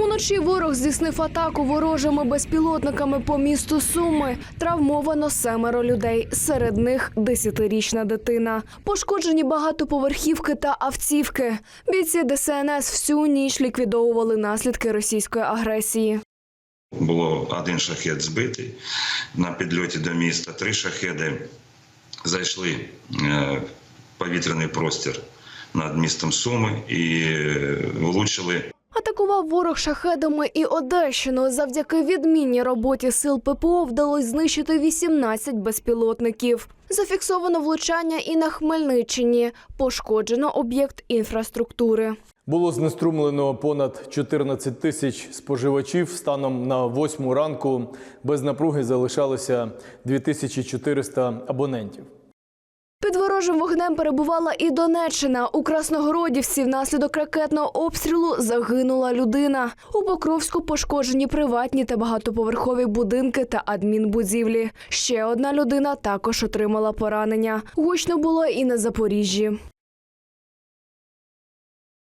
Уночі ворог здійснив атаку ворожими безпілотниками по місту Суми. Травмовано семеро людей. Серед них десятирічна дитина. Пошкоджені багатоповерхівки та автівки. Бійці ДСНС всю ніч ліквідовували наслідки російської агресії. Було один шахет збитий на підльоті до міста. Три шахеди зайшли е, в повітряний простір над містом Суми і е, влучили Атакував ворог шахедами і Одещину. Завдяки відмінній роботі сил ППО вдалося знищити 18 безпілотників. Зафіксовано влучання і на Хмельниччині. Пошкоджено об'єкт інфраструктури. Було знеструмлено понад 14 тисяч споживачів. Станом на 8 ранку без напруги залишалося 2400 абонентів. Під ворожим вогнем перебувала і Донеччина. У Красногородівці внаслідок ракетного обстрілу загинула людина. У Покровську пошкоджені приватні та багатоповерхові будинки та адмінбудівлі. Ще одна людина також отримала поранення. Гучно було і на Запоріжжі.